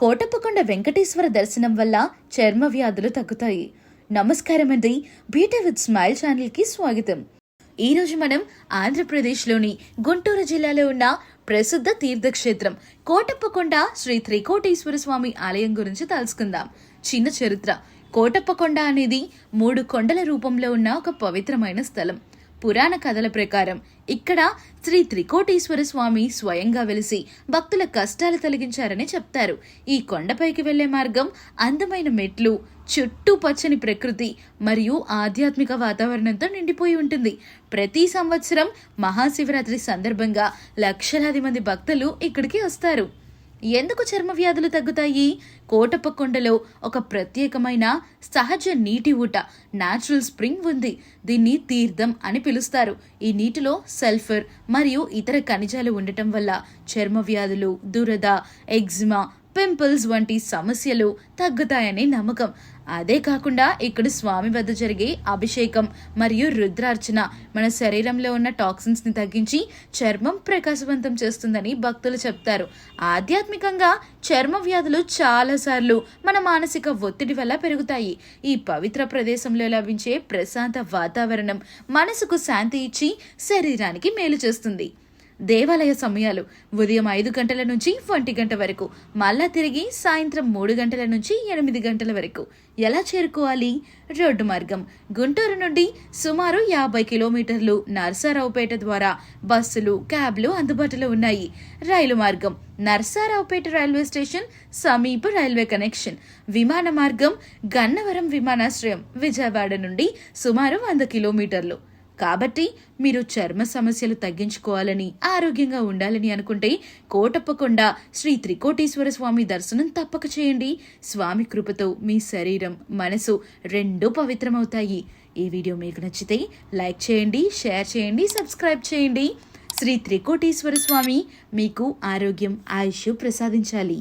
కోటప్పకొండ వెంకటేశ్వర దర్శనం వల్ల చర్మ వ్యాధులు తగ్గుతాయి. నమస్కారం అండి బీటే విత్ స్మైల్ ఛానల్కి స్వాగతం. ఈరోజు మనం ఆంధ్రప్రదేశ్లోని గుంటూరు జిల్లాలో ఉన్న ప్రసిద్ధ తీర్థక్షేత్రం కోటప్పకొండ శ్రీ త్రికోటేశ్వర స్వామి ఆలయం గురించి తెలుసుకుందాం. చిన్న చరిత్ర. కోటప్పకొండ అనేది మూడు కొండల రూపంలో ఉన్న ఒక పవిత్రమైన స్థలం. పురాణ కథల ప్రకారం ఇక్కడ శ్రీ త్రికోటేశ్వర స్వామి స్వయంగా వెలిసి భక్తుల కష్టాలు తొలగించారని చెప్తారు. ఈ కొండపైకి వెళ్ళే మార్గం అందమైన మెట్లు చుట్టూ పచ్చని ప్రకృతి మరియు ఆధ్యాత్మిక వాతావరణంతో నిండిపోయి ఉంటుంది. ప్రతి సంవత్సరం మహాశివరాత్రి సందర్భంగా లక్షలాది మంది భక్తులు ఇక్కడికి వస్తారు. ఎందుకు చర్మ వ్యాధులు తగ్గుతాయి? కోటప్పకొండలో ఒక ప్రత్యేకమైన సహజ నీటి ఊట న్యాచురల్ స్ప్రింగ్ ఉంది. దీన్ని తీర్థం అని పిలుస్తారు. ఈ నీటిలో సల్ఫర్ మరియు ఇతర ఖనిజాలు ఉండటం వల్ల చర్మ వ్యాధులు దురద ఎగ్జిమా పింపుల్స్ వంటి సమస్యలు తగ్గుతాయనే నమ్మకం. అదే కాకుండా ఇక్కడ స్వామి వద్ద జరిగే అభిషేకం మరియు రుద్రార్చన మన శరీరంలో ఉన్న టాక్సిన్స్ని తగ్గించి చర్మం ప్రకాశవంతం చేస్తుందని భక్తులు చెప్తారు. ఆధ్యాత్మికంగా చర్మ వ్యాధులు చాలాసార్లు మన మానసిక ఒత్తిడి వల్ల పెరుగుతాయి. ఈ పవిత్ర ప్రదేశంలో లభించే ప్రశాంత వాతావరణం మనసుకు శాంతి ఇచ్చి శరీరానికి మేలు చేస్తుంది. దేవాలయ సమయాలు ఉదయం ఐదు గంటల నుంచి ఒంటి గంట వరకు మళ్ళా తిరిగి సాయంత్రం మూడు గంటల నుంచి ఎనిమిది గంటల వరకు. ఎలా చేరుకోవాలి? రోడ్డు మార్గం. గుంటూరు నుండి సుమారు యాభై కిలోమీటర్లు నర్సారావుపేట ద్వారా బస్సులు క్యాబ్లు అందుబాటులో ఉన్నాయి. రైలు మార్గం. నర్సారావుపేట రైల్వే స్టేషన్ సమీప రైల్వే కనెక్షన్. విమాన మార్గం గన్నవరం విమానాశ్రయం విజయవాడ నుండి సుమారు వంద కిలోమీటర్లు. కాబట్టి మీరు చర్మ సమస్యలు తగ్గించుకోవాలని ఆరోగ్యంగా ఉండాలని అనుకుంటే కోటప్పకొండ శ్రీ త్రికోటేశ్వర స్వామి దర్శనం తప్పక చేయండి. స్వామి కృపతో మీ శరీరం మనసు రెండూ పవిత్రమవుతాయి. ఈ వీడియో మీకు నచ్చితే లైక్ చేయండి షేర్ చేయండి సబ్స్క్రైబ్ చేయండి. శ్రీ త్రికోటేశ్వర స్వామి మీకు ఆరోగ్యం ఆయుష్ ప్రసాదించాలి.